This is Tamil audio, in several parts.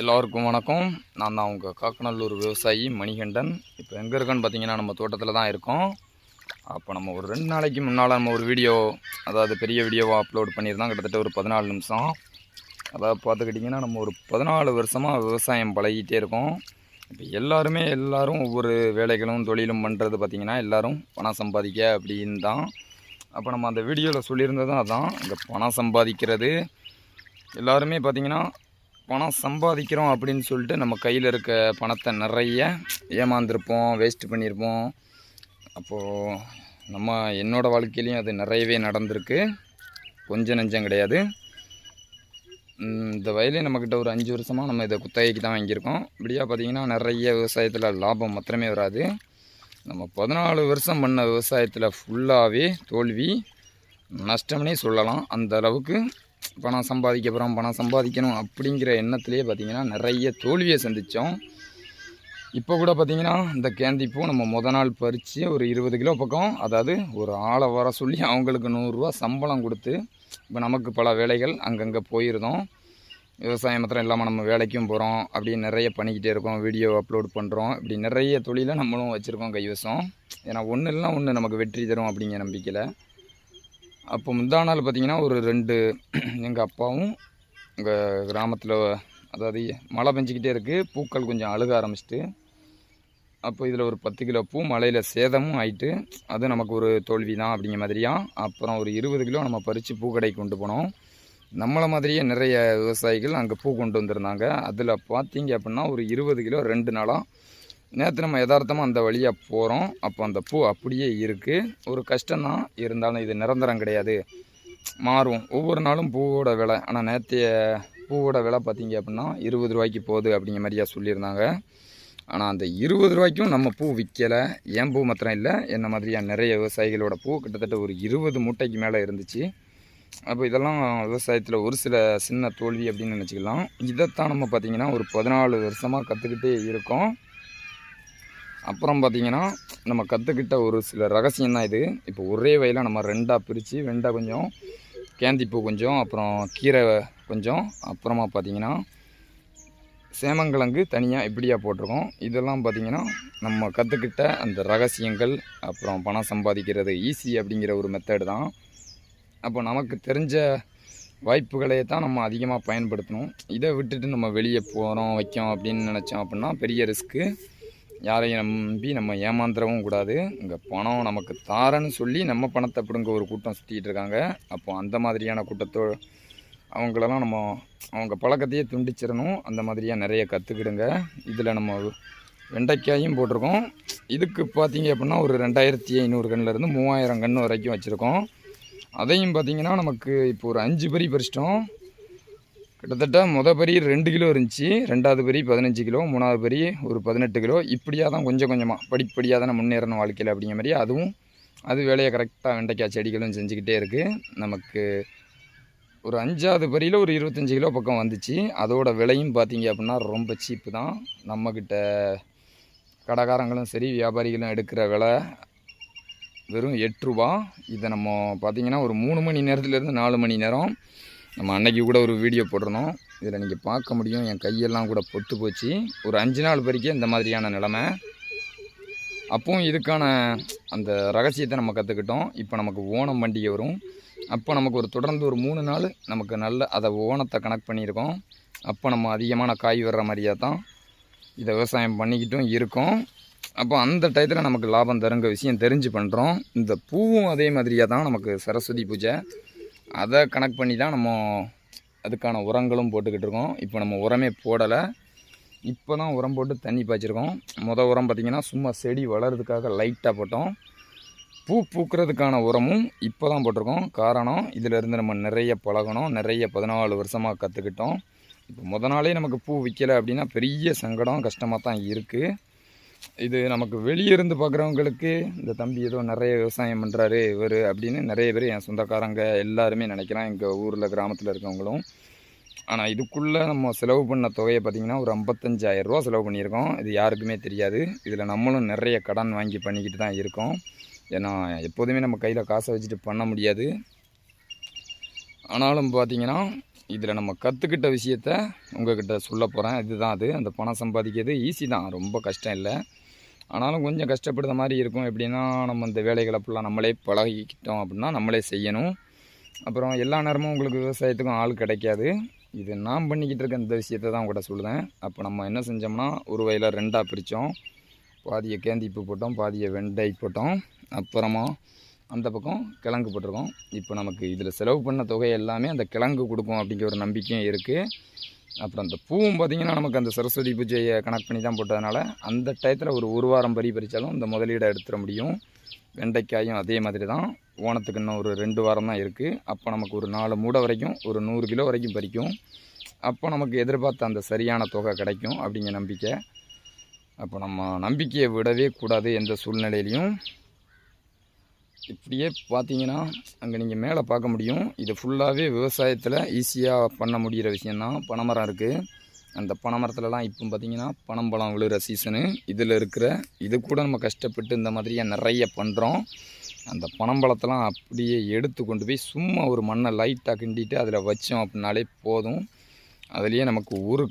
எல்லோருக்கும் வணக்கம். நான் தான் உங்கள் காக்கநல்லூர் விவசாயி மணிகண்டன். இப்போ எங்கே இருக்கேன்னு பார்த்தீங்கன்னா நம்ம தோட்டத்தில் தான் இருக்கோம். அப்போ நம்ம ஒரு ரெண்டு நாளைக்கு முன்னால் நம்ம ஒரு வீடியோ அதாவது பெரிய வீடியோவாக அப்லோட் பண்ணியிருந்தோம். கிட்டத்தட்ட ஒரு பதினாலு நிமிஷம். அதாவது பார்த்துக்கிட்டிங்கன்னா நம்ம ஒரு பதினாலு வருஷமாக விவசாயம் பழகிட்டே இருக்கோம். இப்போ எல்லாருமே எல்லாரும் ஒவ்வொரு வேலைகளும் தொழிலும் பண்ணுறது பார்த்திங்கன்னா எல்லாரும் பணம் சம்பாதிக்க அப்படின்னு தான். அப்போ நம்ம அந்த வீடியோவில் சொல்லியிருந்ததும் அதான் இந்த பணம் சம்பாதிக்கிறது. எல்லாருமே பார்த்திங்கன்னா பணம் சம்பாதிக்கிறோம் அப்படின்னு சொல்லிட்டு நம்ம கையில் இருக்க பணத்தை நிறைய ஏமாந்துருப்போம் வேஸ்ட் பண்ணியிருப்போம் அப்போது நம்ம என்னோடய வாழ்க்கையிலையும் அது நிறையவே நடந்திருக்கு. கொஞ்சம் நெஞ்சம் கிடையாது. இந்த வயலே நம்மக்கிட்ட ஒரு அஞ்சு வருஷமாக நம்ம இதை குத்தகைக்கு தான் வாங்கியிருக்கோம். இப்படியா பார்த்தீங்கன்னா நிறைய விவசாயத்தில் லாபம் மாத்திரமே வராது. நம்ம பதினாலு வருஷம் பண்ண விவசாயத்தில் ஃபுல்லாகவே தோல்வி. நஷ்டம்னே சொல்லலாம். அந்த அளவுக்கு பணம் சம்பாதிக்க போகிறோம் பணம் சம்பாதிக்கணும் அப்படிங்கிற எண்ணத்திலேயே பார்த்தீங்கன்னா நிறைய தோல்வியை சந்தித்தோம் இப்போ கூட பார்த்தீங்கன்னா இந்த கேந்திப்பூ நம்ம முத நாள் பறித்து ஒரு இருபது கிலோ பக்கம் அதாவது ஒரு ஆளை வர சொல்லி அவங்களுக்கு நூறுரூவா சம்பளம் கொடுத்து இப்போ நமக்கு பல வேலைகள் அங்கங்கே போயிருந்தோம். விவசாயம் மாத்திரம் இல்லாமல் நம்ம வேலைக்கும் போகிறோம் அப்படி நிறைய பண்ணிக்கிட்டே இருக்கோம் வீடியோ அப்லோட் பண்ணுறோம் இப்படி நிறைய தொழிலை நம்மளும் வச்சுருக்கோம் கைவசம். ஏன்னா ஒன்று இல்லைனா ஒன்று நமக்கு வெற்றி தரும் அப்படிங்கிற நம்பிக்கையில். அப்போ முந்தா நாள் பார்த்திங்கன்னா ஒரு ரெண்டு எங்கள் அப்பாவும் எங்கள் கிராமத்தில் அதாவது மழை பெஞ்சிக்கிட்டே இருக்குது பூக்கள் கொஞ்சம் அழுக ஆரம்பிச்சிட்டு அப்போ இதில் ஒரு பத்து கிலோ பூ மழையில் சேதமும் ஆயிட்டு அது நமக்கு ஒரு தோல்வி தான் அப்படிங்கிற மாதிரியா? அப்புறம் ஒரு இருபது கிலோ நம்ம பறித்து பூக்கடைக்கு கொண்டு போனோம். நம்மளை மாதிரியே நிறைய விவசாயிகள் அங்கே பூ கொண்டு வந்திருந்தாங்க. அதில் பார்த்தீங்க அப்படின்னா ஒரு இருபது கிலோ ரெண்டு நாளாக நேற்று நம்ம யதார்த்தமாக அந்த வழியாக போகிறோம் அப்போ அந்த பூ அப்படியே இருக்குது ஒரு கஷ்டம்தான் இருந்தாலும் இது நிரந்தரம் கிடையாது. மாறும். ஒவ்வொரு நாளும் பூவோட விலை. ஆனால் நேற்றைய பூவோட விலை பார்த்தீங்க அப்படின்னா இருபது ரூபாய்க்கு போகுது அப்படிங்கிற மாதிரியா சொல்லியிருந்தாங்க. ஆனால் அந்த இருபது ரூபாய்க்கும் நம்ம பூ விற்கலை ஏன் பூ மாத்திரம் இல்லை? என்ன மாதிரியாக நிறைய விவசாயிகளோட பூ கிட்டத்தட்ட ஒரு இருபது மூட்டைக்கு மேலே இருந்துச்சு. அப்போ இதெல்லாம் விவசாயத்தில் ஒரு சில சின்ன தோல்வி அப்படின்னு நினச்சிக்கலாம். இதைத்தான் நம்ம பார்த்திங்கன்னா ஒரு பதினாலு வருஷமாக கற்றுக்கிட்டே இருக்கோம். அப்புறம் பார்த்திங்கன்னா நம்ம கற்றுக்கிட்ட ஒரு சில ரகசியம் தான் இது. இப்போ ஒரே வயலாக நம்ம ரெண்டாக பிரித்து வெண்டை கொஞ்சம் கேந்திப்பூ கொஞ்சம் அப்புறம் கீரை கொஞ்சம் அப்புறமா பார்த்திங்கன்னா சேமங்கிழங்கு தனியாக இப்படியாக போட்டிருக்கோம். இதெல்லாம் பார்த்திங்கன்னா நம்ம கற்றுக்கிட்ட அந்த ரகசியங்கள் அப்புறம் பணம் சம்பாதிக்கிறது ஈஸி அப்படிங்கிற ஒரு மெத்தடு தான். அப்போ நமக்கு தெரிஞ்ச வாய்ப்புகளை தான் நம்ம அதிகமாக பயன்படுத்தணும். இதை விட்டுட்டு நம்ம வெளியே போகிறோம் வைக்கோம் அப்படின்னு நினச்சோம் அப்படின்னா பெரிய ரிஸ்க்கு யாரையும் நம்பி நம்ம ஏமாந்துடவும் கூடாது. இங்கே பணம் நமக்கு தாரன்னு சொல்லி நம்ம பணத்தை பிடுங்க ஒரு கூட்டம் சுற்றிட்டு இருக்காங்க. அப்போ அந்த மாதிரியான கூட்டத்தோ அவங்களெல்லாம் நம்ம அவங்க பழக்கத்தையே துண்டிச்சிடணும். அந்த மாதிரியாக நிறைய கற்றுக்கிடுங்க இதில் நம்ம வெண்டைக்காயும் போட்டிருக்கோம். இதுக்கு பார்த்தீங்க அப்படின்னா ஒரு ரெண்டாயிரத்தி ஐநூறு கன்னுலேருந்து மூவாயிரம் கன்று வரைக்கும் வச்சுருக்கோம். அதையும் பார்த்தீங்கன்னா நமக்கு இப்போ ஒரு அஞ்சு பறி பறிச்சிட்டோம். கிட்டத்தட்ட முத பெரிய ரெண்டு கிலோ இருந்துச்சு ரெண்டாவது பெரிய பதினஞ்சு கிலோ மூணாவது பெரிய ஒரு பதினெட்டு கிலோ. இப்படியாக தான் கொஞ்சம் கொஞ்சமாக படிப்படியாக தான் முன்னேறணும் வாழ்க்கையில் அப்படிங்கிற மாதிரி அதுவும் அது வேலையை கரெக்டாக வெண்டைக்காய் செடிகளும் செஞ்சுக்கிட்டே இருக்குது நமக்கு ஒரு அஞ்சாவது பரியில் ஒரு இருபத்தஞ்சி கிலோ பக்கம் வந்துச்சு. அதோட விலையும் பார்த்தீங்க அப்படின்னா ரொம்ப சீப்பு தான். நம்மக்கிட்ட கடைக்காரங்களும் சரி வியாபாரிகளும் எடுக்கிற விலை வெறும் எட்டு ரூபா. இதை நம்ம பார்த்தீங்கன்னா ஒரு மூணு மணி நேரத்துலேருந்து நாலு மணி நேரம் நம்ம அன்னைக்கு கூட ஒரு வீடியோ போட்டிருந்தோம். இதில் நீங்கள் பார்க்க முடியும். என் கையெல்லாம் கூட பொத்து போச்சு. ஒரு அஞ்சு நாள் வரைக்கும் இந்த மாதிரியான நிலமை. அப்பவும் இதுக்கான அந்த ரகசியத்தை நம்ம கற்றுக்கிட்டோம் இப்போ நமக்கு ஓணம் பண்டிகை வரும். அப்போ நமக்கு ஒரு தொடர்ந்து ஒரு மூணு நாள் நமக்கு நல்ல அதை ஓணத்தை கனெக்ட் பண்ணியிருக்கோம். அப்போ நம்ம அதிகமான காய் வர்ற மாதிரியா தான் இதை விவசாயம் பண்ணிக்கிட்டும் இருக்கோம். அப்போ அந்த டயத்தில் நமக்கு லாபம் தருங்க விஷயம் தெரிஞ்சு பண்ணுறோம் இந்த பூவும் அதே மாதிரியாக தான் நமக்கு சரஸ்வதி பூஜை. அதை கனெக்ட் பண்ணி தான் நம்ம அதுக்கான உரங்களும் போட்டுக்கிட்டு இருக்கோம். இப்போ நம்ம உரமே போடலை. இப்போ தான் உரம் போட்டு தண்ணி பாய்ச்சிருக்கோம். மொதல் உரம் பார்த்திங்கன்னா சும்மா செடி வளர்கிறதுக்காக லைட்டாக போட்டோம். பூ பூக்கிறதுக்கான உரமும் இப்போ தான் போட்டிருக்கோம். காரணம் இதிலேருந்து நம்ம நிறைய பழகணும். நிறைய பதினாலு வருஷமாக கற்றுக்கிட்டோம் இப்போ முத நாளே நமக்கு பூ விற்கலை அப்படின்னா பெரிய சங்கடம் கஷ்டமாக தான் இருக்குது இது நமக்கு வெளியே இருந்து பார்க்குறவங்களுக்கு இந்த தம்பி ஏதோ நிறைய விவசாயம் பண்ணுறாரு இவர் அப்படின்னு நிறைய பேர் என் சொந்தக்காரங்க எல்லாருமே நினைக்கிறான் எங்கள் ஊரில் கிராமத்தில் இருக்கவங்களும். ஆனால் இதுக்குள்ளே நம்ம செலவு பண்ண தொகையை பார்த்திங்கன்னா ஒரு 55000 ரூபா செலவு பண்ணியிருக்கோம். இது யாருக்குமே தெரியாது. இதில் நம்மளும் நிறைய கடன் வாங்கி பண்ணிக்கிட்டு தான் இருக்கோம். ஏன்னா எப்போதுமே நம்ம கையில் காசை வச்சுட்டு பண்ண முடியாது. ஆனாலும் பார்த்தீங்கன்னா இதில் நம்ம கற்றுக்கிட்ட விஷயத்த உங்ககிட்ட சொல்ல போகிறேன் இதுதான் அது. அந்த பணம் சம்பாதிக்கிறது ஈஸி தான். ரொம்ப கஷ்டம் இல்லை. ஆனாலும் கொஞ்சம் கஷ்டப்படுற மாதிரி இருக்கும். எப்படின்னா நம்ம இந்த வேலைகளை ஃபுல்லாக நம்மளே பழகிக்கிட்டோம் அப்படின்னா நம்மளே செய்யணும். அப்புறம் எல்லா நேரமும் உங்களுக்கு விவசாயத்துக்கும் ஆள் கிடைக்காது. இது நான் பண்ணிக்கிட்டு இருக்க இந்த விஷயத்தை தான் உங்கள்கிட்ட சொல்லுவேன் அப்போ நம்ம என்ன செஞ்சோம்னா ஒரு வயலில் ரெண்டாக பிரித்தோம். பாதியை கேந்திப்பு போட்டோம் பாதியை வெண்டை போட்டோம். அப்புறமா அந்த பக்கம் கிழங்கு போட்டிருக்கோம். இப்போ நமக்கு இதில் செலவு பண்ண தொகை எல்லாமே அந்த கிழங்கு கொடுக்கும் அப்படிங்கிற ஒரு நம்பிக்கையும் இருக்குது அப்புறம் அந்த பூவும் பார்த்திங்கன்னா நமக்கு அந்த சரஸ்வதி பூஜையை கனெக்ட் பண்ணி தான் போட்டதுனால அந்த டயத்தில் ஒரு ஒரு வாரம் பறி பறித்தாலும் இந்த முதலீடை எடுத்துட முடியும். வெண்டைக்காயும் அதே மாதிரி தான். ஓணத்துக்கு இன்னும் ஒரு ரெண்டு வாரம் தான் இருக்குது அப்போ நமக்கு ஒரு நாலு மூடை வரைக்கும் ஒரு நூறு கிலோ வரைக்கும் பறிக்கும். அப்போ நமக்கு எதிர்பார்த்த அந்த சரியான தொகை கிடைக்கும் அப்படிங்கிற நம்பிக்கை. அப்போ நம்ம நம்பிக்கையை விடவே கூடாது எந்த சூழ்நிலையிலையும். இப்படியே பார்த்தீங்கன்னா அங்கே நீங்கள் மேலே பார்க்க முடியும். இது ஃபுல்லாகவே விவசாயத்தில் ஈஸியாக பண்ண முடிகிற விஷயந்தான் பனைமரம் இருக்குது அந்த பனைமரத்துலலாம் இப்போ பார்த்தீங்கன்னா பனம்பழம் விழுகிற சீசனு இதில் இருக்கிற இது கூட நம்ம கஷ்டப்பட்டு இந்த மாதிரியாக நிறைய பண்ணுறோம் அந்த பனம்பழத்தெல்லாம் அப்படியே எடுத்து கொண்டு போய் சும்மா ஒரு மண்ணை லைட்டாக கிண்டிட்டு அதில் வச்சோம் அப்படின்னாலே போதும். அதுலேயே நமக்கு ஒரு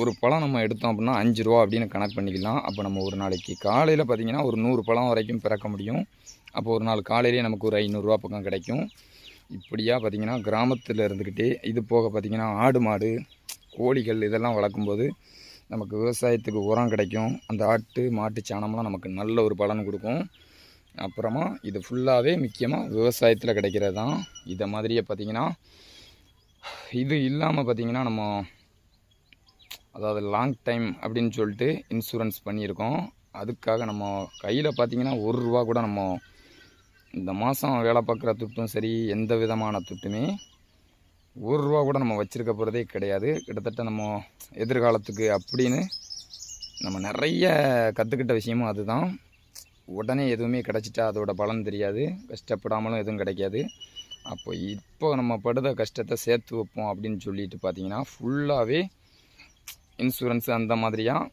ஒரு பழம் நம்ம எடுத்தோம் அப்படின்னா அஞ்சு ரூபா அப்படின்னு கணக்கு பண்ணிக்கலாம். அப்போ நம்ம ஒரு நாளைக்கு காலையில் பார்த்திங்கன்னா ஒரு நூறு பழம் வரைக்கும் பிறக்க முடியும். அப்போ ஒரு நாள் காலையிலேயே நமக்கு ஒரு ஐநூறுரூவா பக்கம் கிடைக்கும். இப்படியாக பார்த்திங்கன்னா கிராமத்தில் இருந்துக்கிட்டே இது போக பார்த்திங்கன்னா ஆடு மாடு கோழிகள் இதெல்லாம் வளர்க்கும்போது நமக்கு விவசாயத்துக்கு உரம் கிடைக்கும். அந்த ஆட்டு மாட்டு சாணம்லாம் நமக்கு நல்ல ஒரு பலன் கொடுக்கும். அப்புறமா இது ஃபுல்லாகவே முக்கியமாக விவசாயத்தில் கிடைக்கிறது தான். இதை மாதிரியே பார்த்திங்கன்னா இது இல்லாமல் பார்த்திங்கன்னா நம்ம அதாவது லாங் டைம் அப்படின்னு சொல்லிட்டு இன்சூரன்ஸ் பண்ணியிருக்கோம். அதுக்காக நம்ம கையில் பார்த்திங்கன்னா ஒரு ரூபா கூட நம்ம இந்த மாதம் வேலை பார்க்குற துட்டும் சரி எந்த விதமான துட்டுமே ஒரு ரூபா கூட நம்ம வச்சுருக்க போகிறதே கிடையாது. கிட்டத்தட்ட நம்ம எதிர்காலத்துக்கு அப்படின்னு நம்ம நிறைய கற்றுக்கிட்ட விஷயமும் அதுதான். உடனே எதுவுமே கிடச்சிட்டா அதோட பலன் தெரியாது. கஷ்டப்படாமலும் எதுவும் கிடைக்காது. அப்போ இப்போ நம்ம படுத கஷ்டத்தை சேர்த்து வைப்போம் அப்படின்னு சொல்லிட்டு பார்த்தீங்கன்னா ஃபுல்லாகவே இன்சூரன்ஸு அந்த மாதிரியாக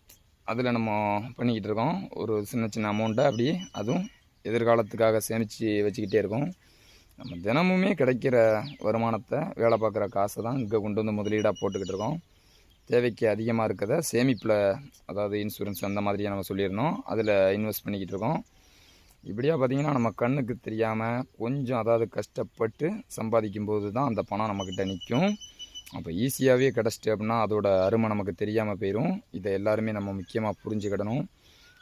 அதில் நம்ம பண்ணிக்கிட்டு இருக்கோம். ஒரு சின்ன சின்ன அமௌண்ட்டை அப்படி அதுவும் எதிர்காலத்துக்காக சேமித்து வச்சுக்கிட்டே இருக்கோம். நம்ம தினமுமே கிடைக்கிற வருமானத்தை வேலை பார்க்குற காசை தான் இங்கே கொண்டு வந்து முதலீடாக போட்டுக்கிட்டு இருக்கோம். தேவைக்கு அதிகமாக இருக்கிறத சேமிப்பில் அதாவது இன்சூரன்ஸ் அந்த மாதிரியே நம்ம சொல்லியிருந்தோம் அதில் இன்வெஸ்ட் பண்ணிக்கிட்டு இருக்கோம். இப்படியாக பார்த்திங்கன்னா நம்ம கண்ணுக்கு தெரியாமல் கொஞ்சம் அதாவது கஷ்டப்பட்டு சம்பாதிக்கும் போது தான் அந்த பணம் நம்மக்கிட்ட நிற்கும். அப்போ ஈஸியாகவே கிடச்சிட்டு அப்படின்னா அதோட அருமை நமக்கு தெரியாமல் போயிடும் இதை எல்லாருமே நம்ம முக்கியமாக புரிஞ்சுக்கிடணும்.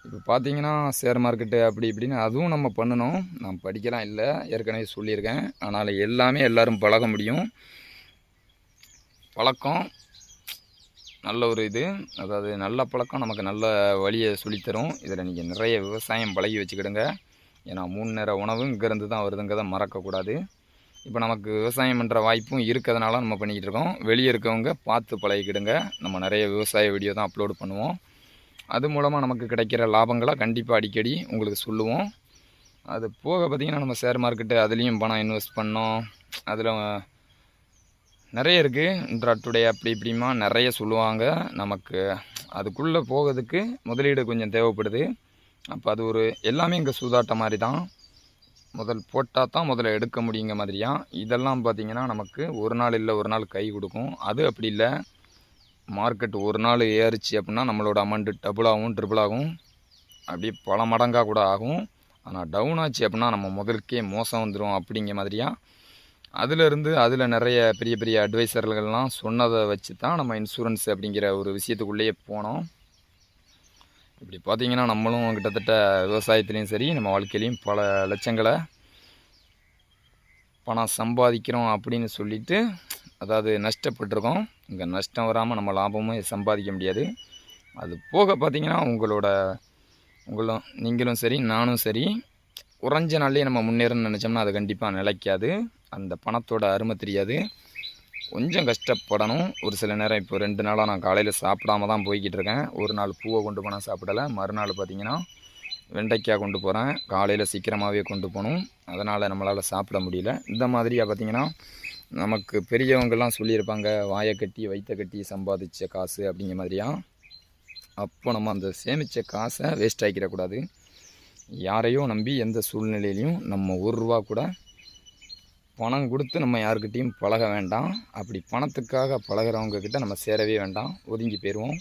இப்போ பார்த்தீங்கன்னா ஷேர் மார்க்கெட்டு அப்படி இப்படின்னு அதுவும் நம்ம பண்ணணும். நான் படிக்கலாம் இல்லை ஏற்கனவே சொல்லியிருக்கேன். ஆனால் எல்லாமே எல்லோரும் பழக முடியும். பழக்கம் நல்ல ஒரு இது. அதாவது நல்ல பழக்கம் நமக்கு நல்ல வழியை சொல்லித்தரும். இதில் நீங்கள் நிறைய விவசாயம் பழகி வச்சுக்கிடுங்க. ஏன்னா மூணு நேர உணவு இங்கேருந்து தான் வருதுங்கிறத மறக்கக்கூடாது. இப்போ நமக்கு விவசாயம் பண்ணுற வாய்ப்பும் இருக்கிறதுனால நம்ம பண்ணிக்கிட்டு இருக்கோம். வெளியே இருக்கவங்க பார்த்து பழகிக்கிடுங்க. நம்ம நிறைய விவசாய வீடியோ தான் அப்லோடு பண்ணுவோம். அது மூலமாக நமக்கு கிடைக்கிற லாபங்களை கண்டிப்பாக அடிக்கடி உங்களுக்கு சொல்லுவோம். அது போக பார்த்திங்கன்னா நம்ம ஷேர் மார்க்கெட்டு அதுலேயும் பணம் இன்வெஸ்ட் பண்ணோம். அதில் நிறைய இருக்குது இன்ட்ரா டுடே அப்படி இப்படிமா நிறைய சொல்லுவாங்க. நமக்கு அதுக்குள்ளே போகிறதுக்கு முதலீடு கொஞ்சம் தேவைப்படுது. அப்போ அது ஒரு எல்லாமே இங்கே சூதாட்ட மாதிரி தான் முதல் போட்டால் தான் முதல்ல எடுக்க முடியுங்க மாதிரியா. இதெல்லாம் பார்த்திங்கன்னா நமக்கு ஒரு நாள் இல்லை ஒரு நாள் கை கொடுக்கும். அது அப்படி இல்லை. மார்க்கெட் ஒரு நாள் ஏறிச்சு அப்படின்னா நம்மளோட அமௌண்ட்டு டபுளாகவும் ட்ரிபிள் ஆகும். அப்படியே பல மடங்காக கூட ஆகும். ஆனால் டவுன் ஆச்சு அப்படின்னா நம்ம முதலுக்கே மோசம் வந்துடும் அப்படிங்கிற மாதிரியாக அதிலிருந்து அதில் நிறைய பெரிய பெரிய அட்வைசர்கள்லாம் சொன்னதை வச்சு தான் நம்ம இன்சூரன்ஸ் அப்படிங்கிற ஒரு விஷயத்துக்குள்ளேயே போனோம். இப்படி பார்த்திங்கன்னா நம்மளும் கிட்டத்தட்ட விவசாயத்துலேயும் சரி நம்ம வாழ்க்கையிலையும் பல லட்சங்களை பணம் சம்பாதிக்கிறோம் அப்படின்னு சொல்லிட்டு அதாவது நஷ்டப்பட்டிருக்கோம். இங்கே நஷ்டம் வராமல் நம்ம லாபமும் சம்பாதிக்க முடியாது. அது போக பார்த்தீங்கன்னா உங்களோட உங்களும் நீங்களும் சரி நானும் சரி குறைஞ்ச நாள்லேயே நம்ம முன்னேறணும்னு நினச்சோம்னா அது கண்டிப்பாக நிலைக்காது. அந்த பணத்தோட அருமை தெரியாது. கொஞ்சம் கஷ்டப்படணும். ஒரு சில நேரம் இப்போ ரெண்டு நாளாக நான் காலையில் சாப்பிடாம தான் போய்கிட்டு இருக்கேன் ஒரு நாள் பூவை கொண்டு போனால் சாப்பிடலை. மறுநாள் பார்த்திங்கன்னா வெண்டைக்காய் கொண்டு போகிறேன் காலையில் சீக்கிரமாகவே கொண்டு போகணும். அதனால் நம்மளால் சாப்பிட முடியல. இந்த மாதிரியாக பார்த்திங்கன்னா நமக்கு பெரியவங்கெல்லாம் சொல்லியிருப்பாங்க வாயை கட்டி வைத்த கட்டி சம்பாதிச்ச காசு அப்படிங்கிற மாதிரியா? அப்போ நம்ம அந்த சேமித்த காசை வேஸ்ட் ஆகிக்கிடக்கூடாது யாரையும் நம்பி எந்த சூழ்நிலையிலையும் நம்ம ஒரு ரூபா கூட பணம் கொடுத்து நம்ம யாருக்கிட்டேயும் பழக வேண்டாம். அப்படி பணத்துக்காக பழகுறவங்க நம்ம சேரவே வேண்டாம். ஒதுங்கி போயிடுவோம்.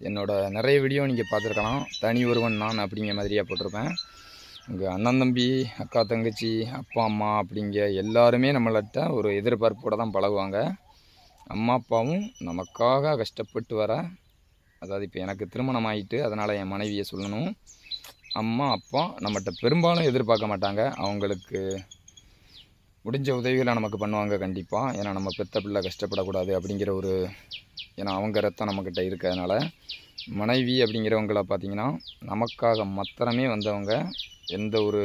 என்னோடய நிறைய வீடியோ நீங்கள் பார்த்துருக்கலாம். தனி ஒருவன் நான் அப்படிங்கிற மாதிரியாக போட்டிருப்பேன். இங்கே அண்ணன் தம்பி அக்கா தங்கச்சி அப்பா அம்மா அப்படிங்க எல்லாருமே நம்மள்கிட்ட ஒரு எதிர்பார்ப்போடு தான் பழகுவாங்க. அம்மா அப்பாவும் நமக்காக கஷ்டப்பட்டு வர அதாவது இப்போ எனக்கு திருமணம் ஆகிட்டு அதனால் என் மனைவியை சொல்லணும். அம்மா அப்பா நம்மகிட்ட பெரும்பாலும் எதிர்பார்க்க மாட்டாங்க. அவங்களுக்கு முடிஞ்ச உதவிகளை நமக்கு பண்ணுவாங்க கண்டிப்பாக ஏன்னா நம்ம பெத்த பிள்ளை கஷ்டப்படக்கூடாது அப்படிங்கிற ஒரு ஏன்னா அவங்க ரத்தம் நம்மக்கிட்ட இருக்கிறதுனால மனைவி அப்படிங்கிறவங்கள பார்த்திங்கன்னா நமக்காக மாத்திரமே வந்தவங்க. எந்த ஒரு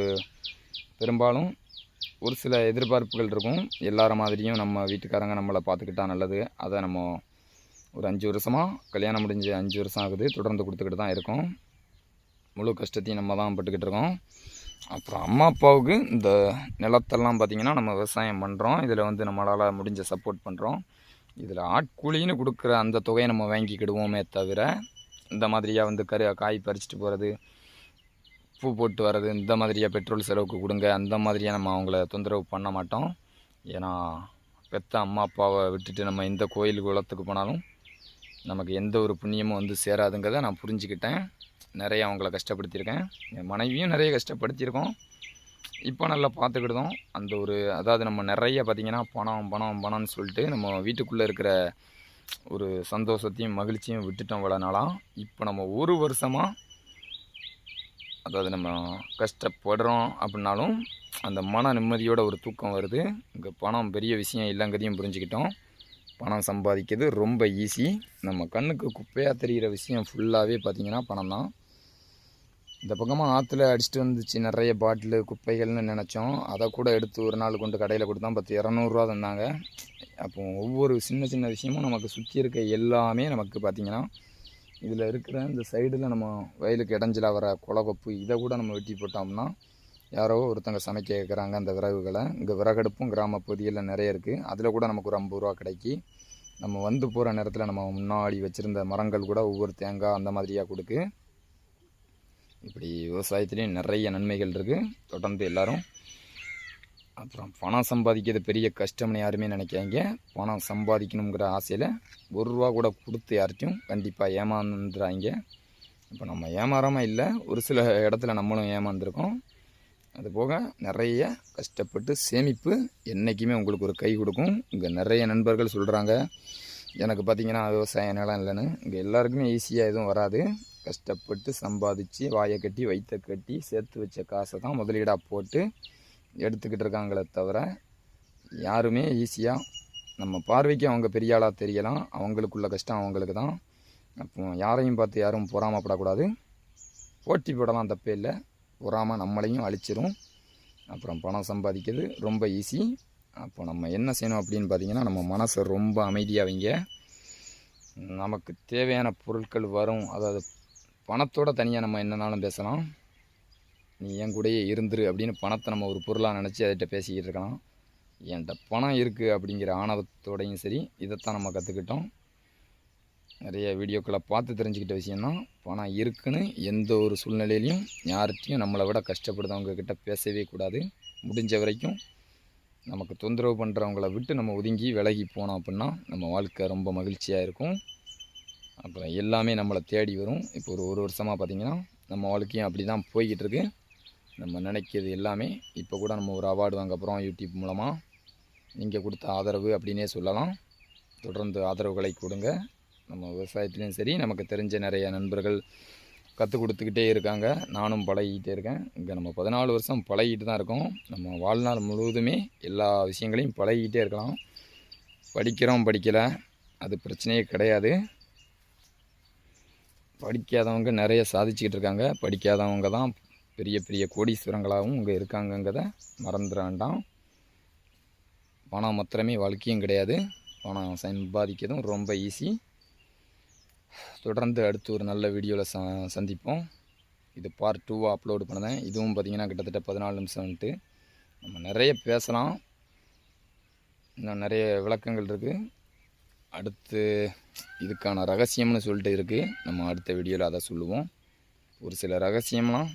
பெரும்பாலும் ஒரு சில எதிர்பார்ப்புகள் இருக்கும். எல்லார மாதிரியும் நம்ம வீட்டுக்காரங்க நம்மளை பார்த்துக்கிட்டா நல்லது. அதை நம்ம ஒரு அஞ்சு வருஷமாக கல்யாணம் முடிஞ்சு அஞ்சு வருஷம் ஆகுது. தொடர்ந்து கொடுத்துக்கிட்டு தான் இருக்கோம். முழு கஷ்டத்தையும் நம்ம தான் பட்டுக்கிட்டு இருக்கோம். அப்புறம் அம்மா அப்பாவுக்கு இந்த நிலத்தெல்லாம் பார்த்திங்கன்னா நம்ம விவசாயம் பண்ணுறோம் இதில் வந்து நம்மளால் முடிஞ்ச சப்போர்ட் பண்ணுறோம் இதில் ஆட்கூலின்னு கொடுக்குற அந்த தொகையை நம்ம வாங்கிக்கிடுவோமே தவிர இந்த மாதிரியாக வந்து கரு காய் பறிச்சுட்டு போகிறது பூ போட்டு வர்றது இந்த மாதிரியாக பெட்ரோல் செலவுக்கு கொடுங்க அந்த மாதிரியாக நம்ம அவங்கள தொந்தரவு பண்ண மாட்டோம். ஏன்னா பெத்த அம்மா அப்பாவை விட்டுட்டு நம்ம எந்த கோயில் குளத்துக்கு போனாலும் நமக்கு எந்த ஒரு புண்ணியமும் வந்து சேராதுங்கிறத நான் புரிஞ்சுக்கிட்டேன். நிறைய அவங்கள கஷ்டப்படுத்தியிருக்கேன். என் மனைவியும் நிறைய கஷ்டப்படுத்தியிருக்கோம். இப்போ நல்லா பார்த்துக்கிட்டோம் அந்த ஒரு அதாவது நம்ம நிறைய பார்த்திங்கன்னா பணம் பணம் பணம்னு சொல்லிட்டு நம்ம வீட்டுக்குள்ளே இருக்கிற ஒரு சந்தோஷத்தையும் மகிழ்ச்சியும் விட்டுட்டோம் இவ்வளோ நாளாக இப்போ நம்ம ஒரு வருஷமாக அதாவது நம்ம கஷ்டப்படுறோம் அப்படின்னாலும் அந்த மன நிம்மதியோட ஒரு தூக்கம் வருது. இங்கே பணம் பெரிய விஷயம் இல்லைங்கிறதையும் புரிஞ்சுக்கிட்டோம். பணம் சம்பாதிக்கிறது ரொம்ப ஈஸி நம்ம கண்ணுக்கு குப்பையாக தெரிகிற விஷயம் ஃபுல்லாகவே பார்த்திங்கன்னா பணம் தான். இந்த பக்கமாக ஆற்றுல அடிச்சுட்டு வந்துச்சு நிறைய பாட்டிலு குப்பைகள்னு நினச்சோம். அதை கூட எடுத்து ஒரு நாள் கொண்டு கடையில் கொடுத்தா பத்து இரநூறுவா தந்தாங்க. அப்போ ஒவ்வொரு சின்ன சின்ன விஷயமும் நமக்கு சுற்றி இருக்க எல்லாமே நமக்கு பார்த்திங்கன்னா இதில் இருக்கிற இந்த சைடில் நம்ம வயலுக்கு இடைஞ்சலாக வர குலகொப்பு இதை கூட நம்ம வெட்டி போட்டோம்னா யாரோ ஒருத்தங்க சமைக்க கேட்குறாங்க அந்த விறகுகளை. இங்கே விறகடுப்பும் கிராம பகுதியில் நிறைய இருக்குது அதில் கூட நமக்கு ஒரு ஐம்பது ரூபா கிடைக்கி நம்ம வந்து போகிற நேரத்தில் நம்ம முன்னாடி வச்சுருந்த மரங்கள் கூட ஒவ்வொரு தேங்காய் அந்த மாதிரியாக கொடுக்கு இப்படி விவசாயத்துலேயும் நிறைய நன்மைகள் இருக்குது தொடர்ந்து எல்லாரும் அப்புறம் பணம் சம்பாதிக்கிறது பெரிய கஷ்டம்னு யாருமே நினைக்காங்க பணம் சம்பாதிக்கணுங்கிற ஆசையில் ஒரு ரூபா கூட கொடுத்து யார்ட்டையும் கண்டிப்பாக ஏமாந்துறாங்க இப்போ நம்ம ஏமாறாமல் இல்லை ஒரு சில இடத்துல நம்மளும் ஏமாந்துருக்கோம். அதுபோக நிறைய கஷ்டப்பட்டு சேமிப்பு என்றைக்குமே உங்களுக்கு ஒரு கை கொடுக்கும். இங்கே நிறைய நண்பர்கள் சொல்கிறாங்க எனக்கு பார்த்தீங்கன்னா விவசாய நிலம் இல்லைன்னு. இங்கே எல்லாருக்குமே ஈஸியாக எதுவும் வராது. கஷ்டப்பட்டு சம்பாதிச்சு வாயை கட்டி வயிற்ற கட்டி சேர்த்து வச்ச காசை தான் முதலீடாக போட்டு எடுத்துக்கிட்டு இருக்காங்களே தவிர யாருமே ஈஸியாக நம்ம பார்வைக்கு அவங்க பெரிய ஆளாக தெரியலாம். அவங்களுக்குள்ள கஷ்டம் அவங்களுக்கு தான். அப்போ யாரையும் பார்த்து யாரும் பொறாமப்படக்கூடாது. போட்டி போடலாம் தப்பே இல்லை. பொறாமல் நம்மளையும் அழிச்சிரும். அப்புறம் பணம் சம்பாதிக்கிறது ரொம்ப ஈஸி. அப்போ நம்ம என்ன செய்யணும் அப்படின்னு பார்த்தீங்கன்னா நம்ம மனசை ரொம்ப அமைதியாக வைங்க. நமக்கு தேவையான பொருட்கள் வரும். அதாவது பணத்தோடு தனியாக நம்ம என்னன்னாலும் பேசலாம். நீ என் கூடயே இருந்துரு அப்படின்னு பணத்தை நம்ம ஒரு பொருளாக நினச்சி அதிட்ட பேசிக்கிட்டு இருக்கலாம். என்கிட்ட பணம் இருக்குது அப்படிங்கிற ஆணவத்தோடையும் சரி இதைத்தான் நம்ம கற்றுக்கிட்டோம் நிறைய வீடியோக்களை பார்த்து தெரிஞ்சுக்கிட்ட விஷயந்தான் பணம் இருக்குன்னு எந்த ஒரு சூழ்நிலையிலையும் யார்கிட்டையும் நம்மளை விட கஷ்டப்படுறவங்கக்கிட்ட பேசவே கூடாது. முடிஞ்ச வரைக்கும் நமக்கு தொந்தரவு பண்ணுறவங்கள விட்டு நம்ம ஒதுங்கி விலகி போனோம் அப்படின்னா நம்ம வாழ்க்கை ரொம்ப மகிழ்ச்சியாக இருக்கும். அப்புறம் எல்லாமே நம்மளை தேடி வரும். இப்போ ஒரு ஒரு வருஷமாக பார்த்திங்கன்னா நம்ம வாழ்க்கையும் அப்படி தான் போய்கிட்டு இருக்கு. நம்ம நினைக்கிறது எல்லாமே. இப்போ கூட நம்ம ஒரு அவார்டு வாங்க போகிறோம் யூடியூப் மூலமாக நீங்கள் கொடுத்த ஆதரவு அப்படின்னே சொல்லலாம். தொடர்ந்து ஆதரவுகளை கொடுங்க. நம்ம விவசாயத்துலேயும் சரி நமக்கு தெரிஞ்ச நிறைய நண்பர்கள் கற்றுக் கொடுத்துக்கிட்டே இருக்காங்க. நானும் பழகிக்கிட்டே இருக்கேன். இங்கே நம்ம பதினாலு வருஷம் பழகிட்டு தான் இருக்கோம். நம்ம வாழ்நாள் முழுவதுமே எல்லா விஷயங்களையும் பழகிக்கிட்டே இருக்கலாம். படிக்கிறோம் படிக்கலை. அது பிரச்சனையே கிடையாது. படிக்காதவங்க நிறைய சாதிச்சுக்கிட்டு இருக்காங்க. படிக்காதவங்க தான் பெரிய பெரிய கோடீஸ்வரங்களாகவும் இங்கே இருக்காங்கங்கிறத மறந்துட வேண்டாம் பணம் மாத்திரமே வாழ்க்கையும் கிடையாது. பணம் சம்பாதிக்கிறதும் ரொம்ப ஈஸி தொடர்ந்து அடுத்து ஒரு நல்ல வீடியோவில் ச சந்திப்போம். இது பார்ட் டூவாக அப்லோடு பண்ணேன் இதுவும் பார்த்திங்கன்னா கிட்டத்தட்ட பதினாலு நிமிஷம் வந்துட்டு நம்ம நிறைய பேசலாம். இன்னும் நிறைய விளக்கங்கள் இருக்குது அடுத்து இதுக்கான ரகசியம்னு சொல்லிட்டு இருக்குது நம்ம அடுத்த வீடியோவில் அதை சொல்லுவோம். ஒரு சில ரகசியம்லாம்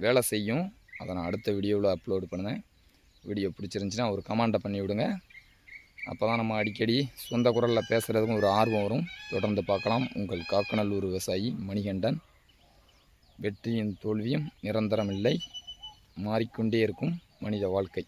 வேலை செய்யும். அதை நான் அடுத்த வீடியோவில் அப்லோடு பண்ணுவேன். வீடியோ பிடிச்சிருந்துச்சின்னா ஒரு கமெண்ட்டை பண்ணி விடுங்க. அப்போ தான் நம்ம அடிக்கடி சொந்த குரலில் பேசுகிறதுக்கும் ஒரு ஆர்வம் வரும். தொடர்ந்து பார்க்கலாம். உங்கள் காக்கநல்லூர் விவசாயி மணிகண்டன். வெற்றியும் தோல்வியும் நிரந்தரமில்லை. மாறிக்கொண்டே இருக்கும் மனித வாழ்க்கை.